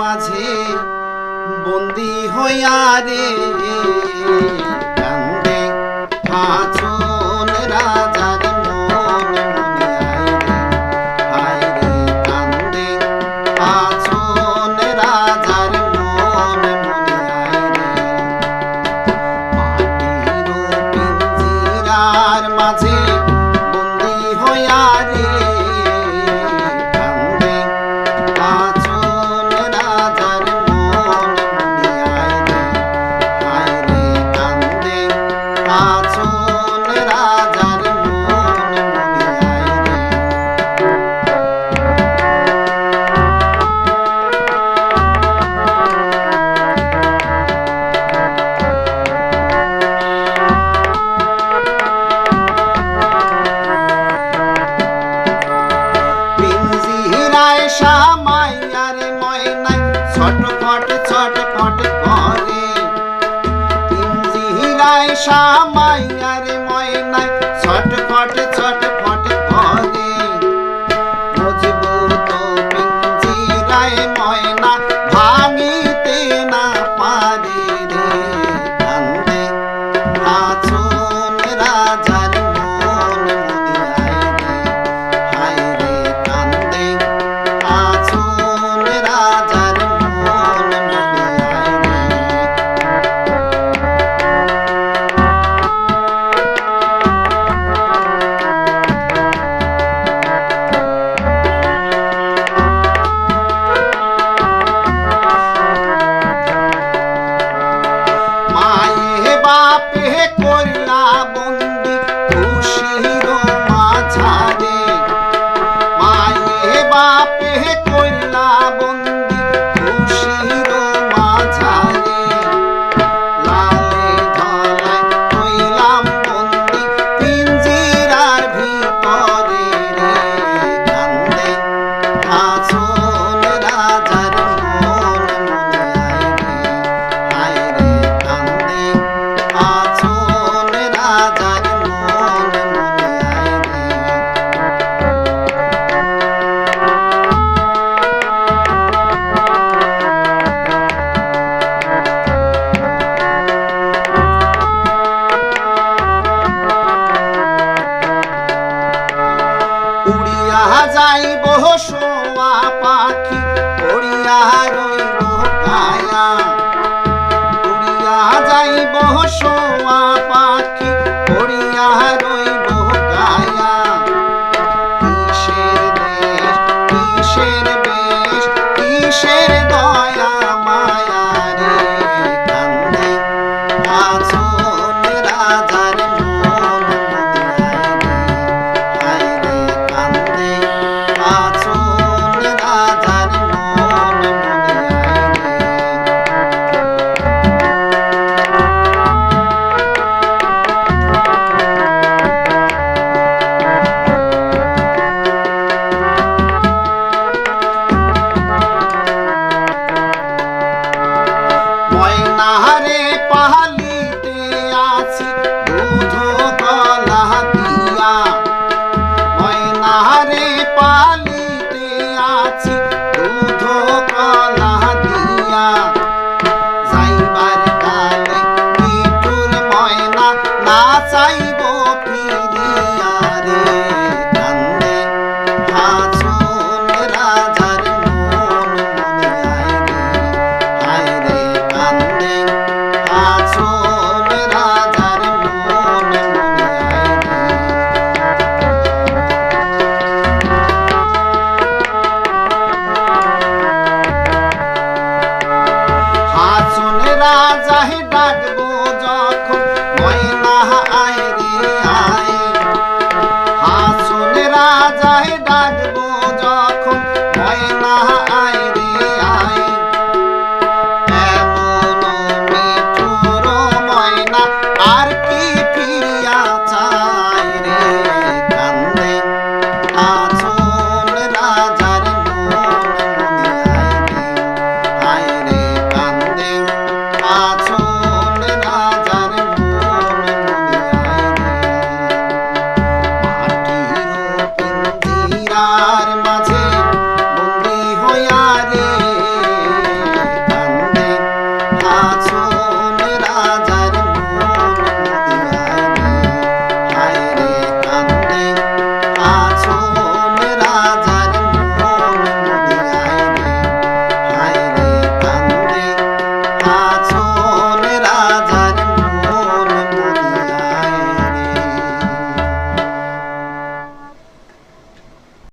মাঝে বন্দি হইয়া রে। নাই আরে ময় নাই ছটফট করলা বন্ধু উড়িয়া যাইব সোয়া পাখি উড়িয়া রইব কায়া। ডাকবো যখন। ময়না